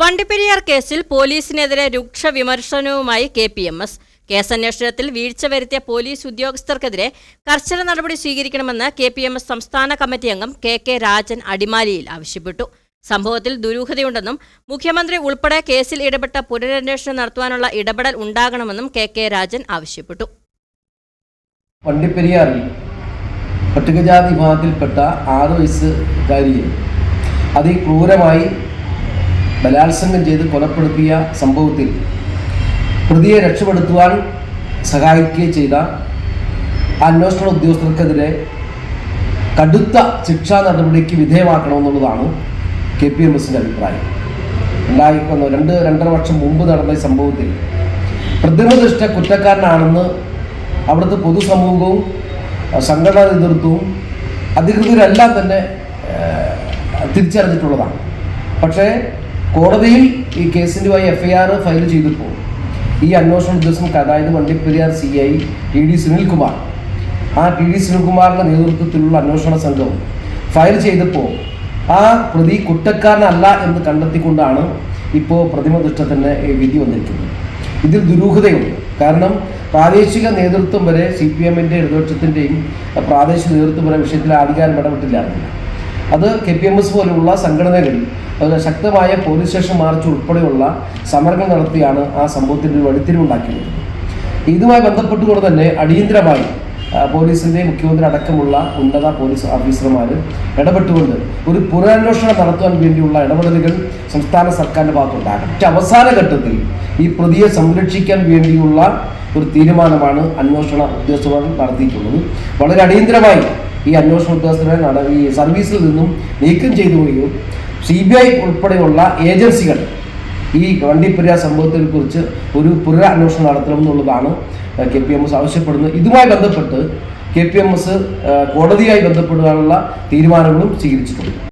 വണ്ടിപ്പെരിയാർ കേസിൽ പോലീസിനെതിരെ രൂക്ഷ വിമർശനവുമായി കെ പി എം എസ്. കേസന്വേഷണത്തിൽ വീഴ്ച വരുത്തിയ പോലീസ് ഉദ്യോഗസ്ഥർക്കെതിരെ കർശന നടപടി സ്വീകരിക്കണമെന്ന് കെ പി എം എസ് സംസ്ഥാന കമ്മിറ്റി അംഗം കെ കെ രാജൻ അടിമാലിയിൽ ആവശ്യപ്പെട്ടു. സംഭവത്തിൽ ദുരൂഹതയുണ്ടെന്നും മുഖ്യമന്ത്രി ഉൾപ്പെടെ കേസിൽ ഇടപെട്ട പുനരന്വേഷണം നടത്തുവാനുള്ള ഇടപെടൽ ഉണ്ടാകണമെന്നും കെ കെ രാജൻ ആവശ്യപ്പെട്ടു. വണ്ടിപ്പെരിയാറിൽ പട്ടികജാതി വിഭാഗത്തിൽപ്പെട്ട ആറ് വയസ്സുകാരിയെ അതിക്രൂരമായി ബലാത്സംഗം ചെയ്ത് കൊലപ്പെടുത്തിയ സംഭവത്തിൽ പ്രതിയെ രക്ഷപ്പെടുത്തുവാൻ സഹായിക്കുകയും ചെയ്ത അന്വേഷണ ഉദ്യോഗസ്ഥർക്കെതിരെ കടുത്ത ശിക്ഷാ നടപടിക്ക് വിധേയമാക്കണമെന്നുള്ളതാണ് കെ പി എം എസിന്റെ അഭിപ്രായം. വന്ന രണ്ട് രണ്ടര വർഷം മുമ്പ് നടന്ന ഈ സംഭവത്തിൽ പ്രതിമദൃഷ്ട കുറ്റക്കാരനാണെന്ന് അവിടുത്തെ പൊതുസമൂഹവും സംഘടനാ നേതൃത്വവും അധികൃതരെല്ലാം തന്നെ തിരിച്ചറിഞ്ഞിട്ടുള്ളതാണ്. പക്ഷേ കോടതിയിൽ ഈ കേസിന്റെമായി എഫ് ഐ ആർ ഫയൽ ചെയ്തപ്പോൾ ഈ അന്വേഷണ ഉദ്യോഗസ്ഥർക്ക് അതായത് Vandiperiyar C I T D Sunilkumar. ആ ടി ഡി സുനിൽകുമാറിന്റെ നേതൃത്വത്തിലുള്ള അന്വേഷണ സംഘം ഫയൽ ചെയ്തപ്പോൾ ആ പ്രതി കുറ്റക്കാരനല്ല എന്ന് കണ്ടെത്തിക്കൊണ്ടാണ് ഇപ്പോൾ പ്രതിമദൃഷ്ടത്തിന് വിധി വന്നിരിക്കുന്നത്. ഇതിൽ ദുരൂഹതയുണ്ട്. കാരണം പ്രാദേശിക നേതൃത്വം വരെ സി പി എമ്മിന്റെ ഇടതുപക്ഷത്തിന്റെയും പ്രാദേശിക നേതൃത്വം വരെ വിഷയത്തിൽ ആധികാരം ഇടപെട്ടില്ലായിരുന്നില്ല. അത് കെ പി എം എസ് പോലുള്ള സംഘടനകൾ അതുപോലെ ശക്തമായ പോലീസ് സ്റ്റേഷൻ മാർച്ച് ഉൾപ്പെടെയുള്ള സമരങ്ങൾ നടത്തിയാണ് ആ സംഭവത്തിന്റെ ഒരു വഴിത്തിരിവുണ്ടാക്കിയത് ഇതുമായി ബന്ധപ്പെട്ടുകൊണ്ട് തന്നെ അടിയന്തരമായി പോലീസിന്റെ മുഖ്യമന്ത്രി അടക്കമുള്ള ഉന്നത പോലീസ് ഓഫീസർമാർ ഇടപെട്ടുകൊണ്ട് ഒരു പുനരന്വേഷണം നടത്തുവാൻ വേണ്ടിയുള്ള ഇടപെടലുകൾ സംസ്ഥാന സർക്കാരിന്റെ ഭാഗത്തുണ്ടാകണം. പക്ഷെ അവസാന ഘട്ടത്തിൽ ഈ പ്രതിയെ സംരക്ഷിക്കാൻ വേണ്ടിയുള്ള ഒരു തീരുമാനമാണ് അന്വേഷണ ഉദ്യോഗസ്ഥർ നടത്തിയിട്ടുള്ളത്. വളരെ അടിയന്തരമായി ഈ അന്വേഷണ ഉദ്യോഗസ്ഥരെ നട ഈ സർവീസിൽ നിന്നും നീക്കം ചെയ്തു പോവുകയും സി ബി ഐ ഉൾപ്പെടെയുള്ള ഏജൻസികൾ ഈ വണ്ടിപ്പുര സംഭവത്തെ കുറിച്ച് ഒരു പുനരന്വേഷണം നടത്തണമെന്നുള്ളതാണ് കെ പി എം എസ് ആവശ്യപ്പെടുന്നത്. ഇതുമായി ബന്ധപ്പെട്ട് കെ പി എം എസ് കോടതിയായി ബന്ധപ്പെടുവാനുള്ള തീരുമാനങ്ങളും സ്വീകരിച്ചിട്ടുണ്ട്.